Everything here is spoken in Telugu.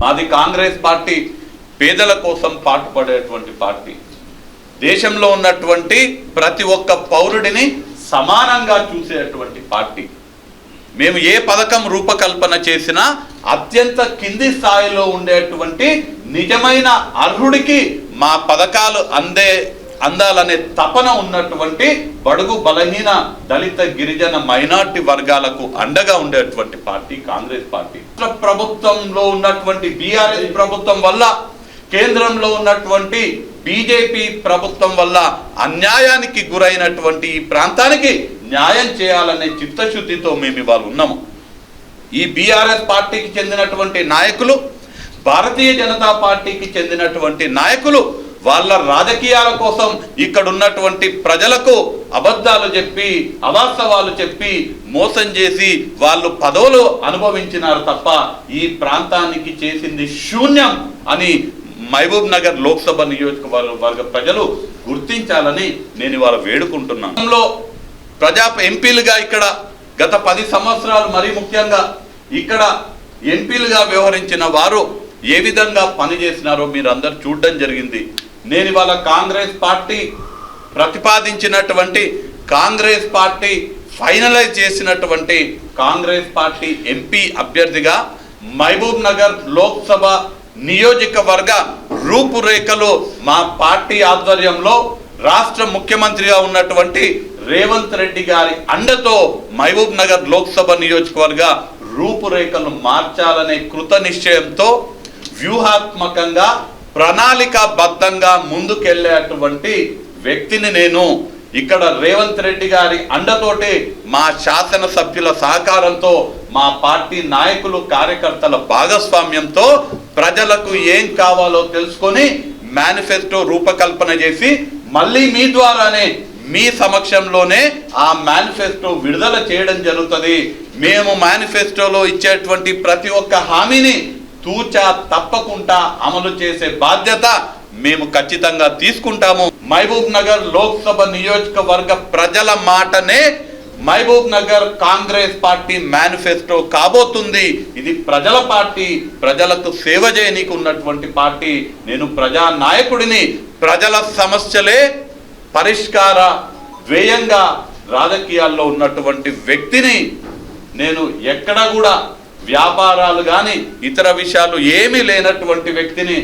మాది కాంగ్రెస్ పార్టీ పేదల కోసం పాటుపడేటువంటి పార్టీ. దేశంలో ఉన్నటువంటి ప్రతి ఒక్క పౌరుడిని సమానంగా చూసేటువంటి పార్టీ. మేము ఏ పథకం రూపకల్పన చేసినా అత్యంత కింది స్థాయిలో ఉండేటువంటి నిజమైన అర్హుడికి మా పథకాలు అందే అందాలనే తపన ఉన్నటువంటి బడుగు బలహీన దళిత గిరిజన మైనార్టీ వర్గాలకు అండగా ఉండేటువంటి పార్టీ కాంగ్రెస్ పార్టీ. ప్రభుత్వంలో ఉన్నటువంటి బీఆర్ఎస్ ప్రభుత్వం వల్ల కేంద్రంలో ఉన్నటువంటి బీజేపీ ప్రభుత్వం వల్ల అన్యాయానికి గురైనటువంటి ఈ ప్రాంతానికి న్యాయం చేయాలనే చిత్తశుద్ధితో మేము ఇవాళ ఉన్నాము. ఈ బీఆర్ఎస్ పార్టీకి చెందినటువంటి నాయకులు భారతీయ జనతా పార్టీకి చెందినటువంటి నాయకులు వాళ్ళ రాజకీయాల కోసం ఇక్కడ ఉన్నటువంటి ప్రజలకు అబద్ధాలు చెప్పి అవాస్తవాలు చెప్పి మోసం చేసి వాళ్ళు పదవులు అనుభవించినారు తప్ప ఈ ప్రాంతానికి చేసింది శూన్యం అని మహబూబ్ నగర్ లోక్సభ నియోజకవర్గ వర్గ ప్రజలు గుర్తించాలని నేను ఇవాళ వేడుకుంటున్నాను. ప్రజా ఎంపీలుగా ఇక్కడ గత పది సంవత్సరాలు మరీ ముఖ్యంగా ఇక్కడ ఎంపీలుగా వ్యవహరించిన వారు ఏ విధంగా పనిచేసినారో మీరు అందరు చూడడం జరిగింది. నేను ఇవాళ కాంగ్రెస్ పార్టీ ప్రతిపాదించినటువంటి కాంగ్రెస్ పార్టీ ఫైనలైజ్ చేసినటువంటి కాంగ్రెస్ పార్టీ ఎంపీ అభ్యర్థిగా మహబూబ్ నగర్ లోక్సభ నియోజకవర్గ రూపురేఖలు మా పార్టీ ఆధ్వర్యంలో రాష్ట్ర ముఖ్యమంత్రిగా ఉన్నటువంటి రేవంత్ రెడ్డి గారి అండతో మహబూబ్ నగర్ లోక్సభ నియోజకవర్గ రూపురేఖలు మార్చాలనే కృత నిశ్చయంతో వ్యూహాత్మకంగా ప్రణాళికాబద్ధంగా ముందుకెళ్ళేటువంటి వ్యక్తిని నేను ఇక్కడ రేవంత్ రెడ్డి గారి అండతోటి మా శాసనసభ్యుల సహకారంతో మా పార్టీ నాయకులు కార్యకర్తల భాగస్వామ్యంతో ప్రజలకు ఏం కావాలో తెలుసుకొని మేనిఫెస్టో రూపకల్పన చేసి మళ్ళీ మీ ద్వారానే మీ సమక్షంలోనే ఆ మేనిఫెస్టో విడుదల చేయడం జరుగుతుంది. మేము మేనిఫెస్టోలో ఇచ్చేటువంటి ప్రతి ఒక్క హామీని తూచా తప్పకుండా అమలు చేసే బాధ్యత మేము ఖచ్చితంగా తీసుకుంటాము. మహబూబ్ నగర్ లోక్సభ నియోజకవర్గ ప్రజల మాటనే Mahabubnagar Congress party manifesto కాబోతుంది. ఇది ప్రజల పార్టీ ప్రజలకు సేవ చేయనీకి ఉన్నటువంటి పార్టీ. నేను ప్రజా నాయకుడిని ప్రజల సమస్యలే పరిష్కార వ్యయంగా రాజకీయాల్లో ఉన్నటువంటి వ్యక్తిని నేను ఎక్కడ కూడా వ్యాపారాలు కానీ ఇతర విషయాలు ఏమీ లేనటువంటి వ్యక్తిని